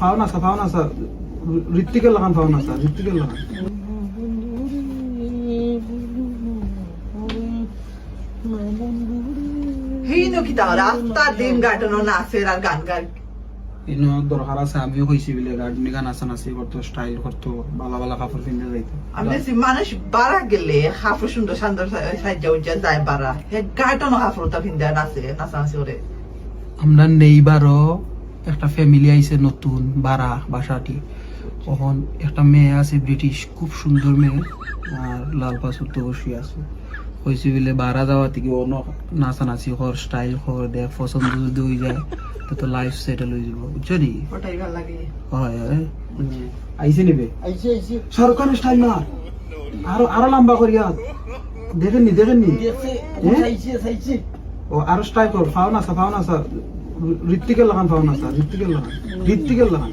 ফাও না ফাও না স্যার ঋত্বিকের লাগান ফাও না স্যার ঋত্বিকের লাগান। হিনো কি তা রাস্তা দিন কাটানো নাচের আর গান গাই। ইনো দরকার আছে আমিও কইছি বলে গার্ডেনি গান আছে নাচি করতো স্টাইল করতো ভালো ভালো কাপড় কিনতে যাইতো। আমি দেখছি মানুষ বাড়া গেলে হাফড় সুন্দর সুন্দর সাজ্জা উজ্জা যায় হে গাটানো হাফড়টা ভিন্দা নাচে নাচানাচি করে। আমরা নেইবারও একটা ফ্যামিলি আইছে নতুন বাড়া বাসাটি। তখন একটা মেয়ে আছে ব্রিটিশ খুব সুন্দর মেয়ে আর লাল পাথর তো বসে আছে। কইছি বলে বাড়া যাওয়া থেকে অন নাচানাচি কর স্টাইল কর দেখ পছন্দ যদি হয়ে যায় তো তো লাইফ সেটেল হয়ে যাব। বুঝছ নি? হয় আইসে নেবে? সরকার স্টাইল না আরও আরও লম্বা করিয়া দেখেননি দেখেননি? হ্যাঁ? ও আরও স্টাইল কর ফাও না ফাও না স্যার ঋত্বিকের লাগান ফাও না স্যার ঋত্বিকের লাগান ঋত্বিকের লাগান